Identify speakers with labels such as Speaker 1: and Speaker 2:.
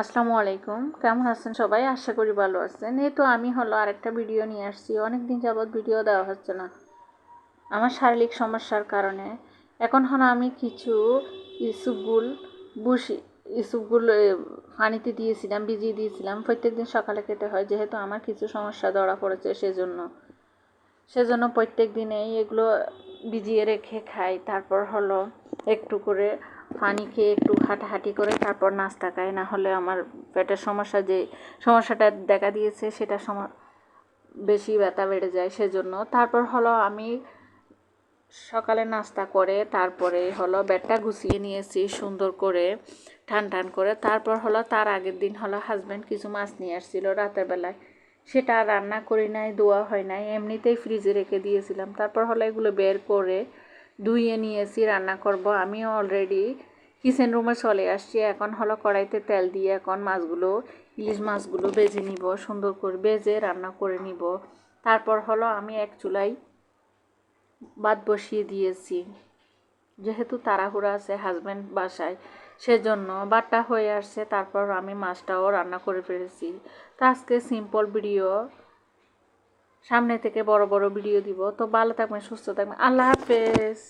Speaker 1: আসসালামু আলাইকুম। কেমন আছেন সবাই? আশা করি ভালো আছেন। এই তো আমি হলো আরেকটা ভিডিও নিয়ে আসছি। অনেক দিন যাবৎ ভিডিও দেওয়া হচ্ছে না। আমার শারীরিক সমস্যার কারণে। এখন হলো আমি কিছু ইসুপগুল বুসি ইসুপগুল পানিতে দিয়েছিলাম, ভিজিয়ে দিয়েছিলাম। প্রত্যেক দিন সকালে খেতে হয়, যেহেতু আমার কিছু সমস্যা ধরা পড়েছে সেজন্য। সেজন্য প্রত্যেক দিনেই এগুলো ভিজিয়ে রেখে খাই। তারপর হলো একটু করে পানি খেয়ে একটু হাঁটাহাঁটি করে তারপর নাস্তা খাই না হলে আমার পেটের সমস্যা যে, সমস্যাটা দেখা দিয়েছে সেটা সম, বেশি ব্যথা বেড়ে যায় সেজন্য। তারপর হলো আমি সকালে নাস্তা করে তারপরে হলো বেডটা গুছিয়ে নিয়েছি সুন্দর করে, টান টান করে। তারপর হলো তার আগের দিন হলো হাজব্যান্ড কিছু মাছ নিয়ে আসছিল রাতের বেলায়। সেটা রান্না করি নাই ধোয়া হয় নাই, এমনিতেই ফ্রিজে রেখে দিয়েছিলাম। তারপর হলো এগুলো বের করে ধুইয়ে নিয়েছি রান্না করব। আমি অলরেডি কিচেন রুমে চলে আসছি। এখন হলো কড়াইতে তেল দিয়ে এখন মাছগুলো, ইলিশ মাছগুলো বেজে নিব, সুন্দর করে বেজে রান্না করে নিব। তারপর হলো আমি এক চুলাই ভাত বসিয়ে দিয়েছি। যেহেতু তাড়াহুড়া আছে হাজব্যান্ড বাসায়, সেজন্য বাটটা হয়ে আসছে। তারপর আমি মাছটাও রান্না করে ফেলেছি। তো আজকে সিম্পল ভিডিও সামনে থেকে বড় বড় ভিডিও দিব। তো ভালো থাকবেন সুস্থ থাকবেন। আল্লাহ হাফেজ।